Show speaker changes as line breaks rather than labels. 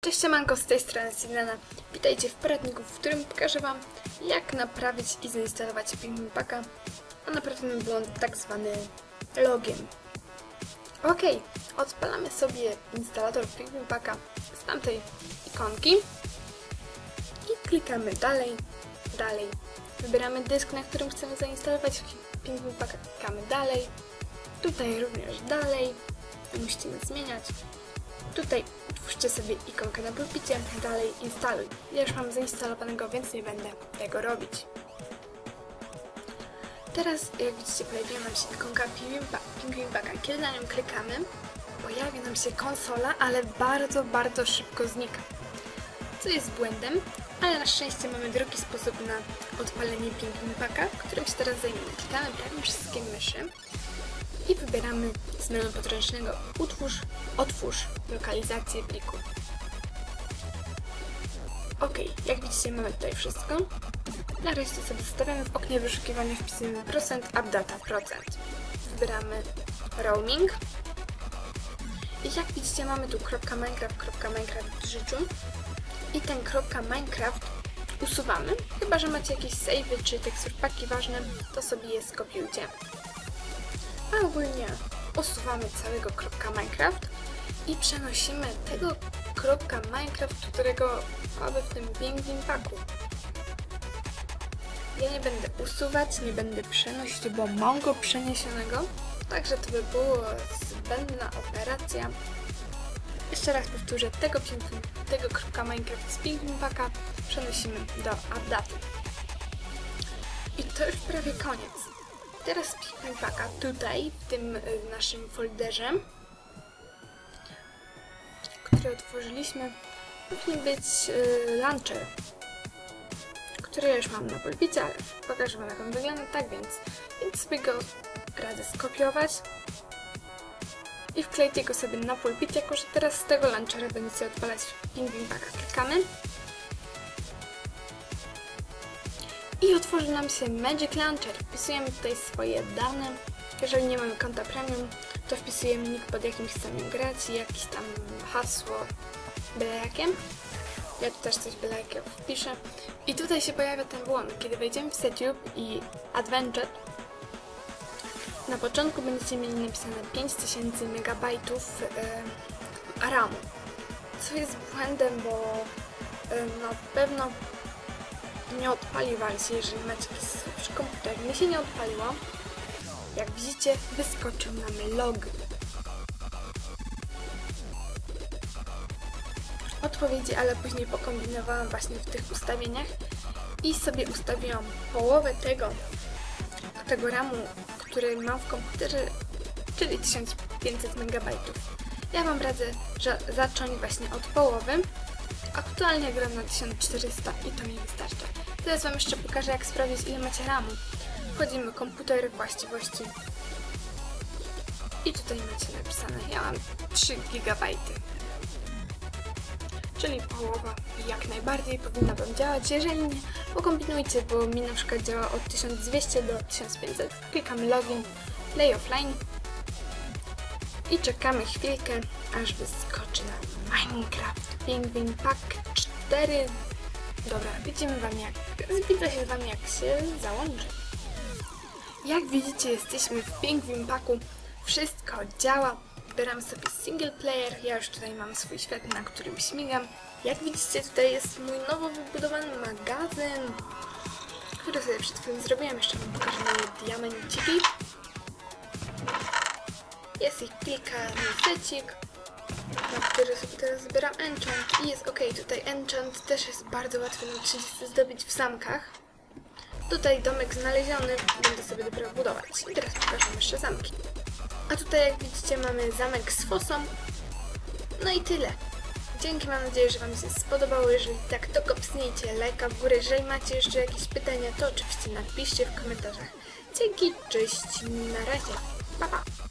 Cześć siemanko, z tej strony Silena. Witajcie w poradniku, w którym pokażę Wam, jak naprawić i zainstalować Packa, a naprawimy błąd tak zwany logiem. Ok, odpalamy sobie instalator Packa z tamtej ikonki i klikamy dalej, dalej. Wybieramy dysk, na którym chcemy zainstalować Packa, klikamy dalej. Tutaj również dalej, musicie nie zmieniać. Tutaj otwórzcie sobie ikonkę na pulpicie, dalej instaluj. Ja już mam zainstalowanego, więc nie będę tego robić. Teraz, jak widzicie, pojawiła nam się ikonka Penguin Packa. Kiedy na nią klikamy, pojawia nam się konsola, ale bardzo, bardzo szybko znika. Co jest błędem, ale na szczęście mamy drugi sposób na odpalenie Penguin Packa, którym się teraz zajmiemy. Klikamy prawym wszystkie myszy i wybieramy z menu podręcznego Utwórz, Otwórz lokalizację pliku. Ok, jak widzicie mamy tutaj wszystko. Na to sobie zostawiamy w oknie wyszukiwania wpisujemy procent, updata procent. Wybieramy roaming. I jak widzicie mamy tu .minecraft, .minecraft życiu. I ten .minecraft usuwamy, chyba że macie jakieś savey czy teksturpaki ważne, to sobie je skopiujcie. A ogólnie usuwamy całego .minecraft i przenosimy tego .minecraft, którego mamy w tym Penguin Packu. Ja nie będę usuwać, nie będę przenosić, bo mam go przeniesionego, także to by było zbędna operacja. Jeszcze raz powtórzę, tego, tego .minecraft z Penguin Packa przenosimy do update'u. I to już prawie koniec. Teraz Packa tutaj, w tym y, naszym folderze, który otworzyliśmy, powinien być y, launcher, który ja już mam na pulpicie, ale pokażę Wam jak on wygląda, tak więc, więc sobie go radzę skopiować i wkleić go sobie na pulpit, jako że teraz z tego launchera będziecie odpalać. Penguin Packa. Klikamy i otworzy nam się Magic Launcher. Wpisujemy tutaj swoje dane. Jeżeli nie mamy konta premium, to wpisujemy nick pod jakim chcemy grać i jakieś tam hasło byle jakie. Ja tu też coś byle jakie wpiszę. I tutaj się pojawia ten błąd. Kiedy wejdziemy w Setup i Adventure, na początku będziecie mieli napisane 5000 MB yy, RAMu. Co jest błędem, bo yy, na pewno nie odpali Wam się, jeżeli macie jakiś słabszy komputer. Mi się nie odpaliło. Jak widzicie, wyskoczył nam log. Odpowiedzi, ale później pokombinowałam właśnie w tych ustawieniach i sobie ustawiłam połowę tego, tego RAMu, który mam w komputerze, czyli 1500 MB. Ja Wam radzę, że zacząć właśnie od połowy. Aktualnie gram na 1400 i to mi wystarcza. Teraz Wam jeszcze pokażę, jak sprawdzić, ile macie RAMu. Wchodzimy komputer, właściwości. I tutaj macie napisane, ja mam 3 GB. Czyli połowa jak najbardziej powinna Wam działać. Jeżeli nie, pokombinujcie, bo mi na przykład działa od 1200 do 1500. Klikamy login, play offline i czekamy chwilkę, aż wyskoczy nam Minecraft Penguin Pack 4. Dobra, widzimy wam jak, widzę się wam jak się załączy. Jak widzicie jesteśmy w Penguin Packu, wszystko działa. Wybieram sobie single player, ja już tutaj mam swój świat, na którym śmigam. Jak widzicie tutaj jest mój nowo wybudowany magazyn, który sobie przed chwilą zrobiłem, jeszcze wam pokażę moje diamenciki. Jest ich kilka niestecik, na który sobie teraz zbieram enchant i jest ok. Tutaj enchant też jest bardzo łatwy na 30 zdobyć w zamkach. Tutaj domek znaleziony, będę sobie dopiero budować. I teraz pokażę jeszcze zamki. A tutaj jak widzicie mamy zamek z fosą. No i tyle. Dzięki, mam nadzieję, że Wam się spodobało. Jeżeli tak, to kopsnijcie lajka w górę. Jeżeli macie jeszcze jakieś pytania, to oczywiście napiszcie w komentarzach. Dzięki, cześć, na razie, pa pa!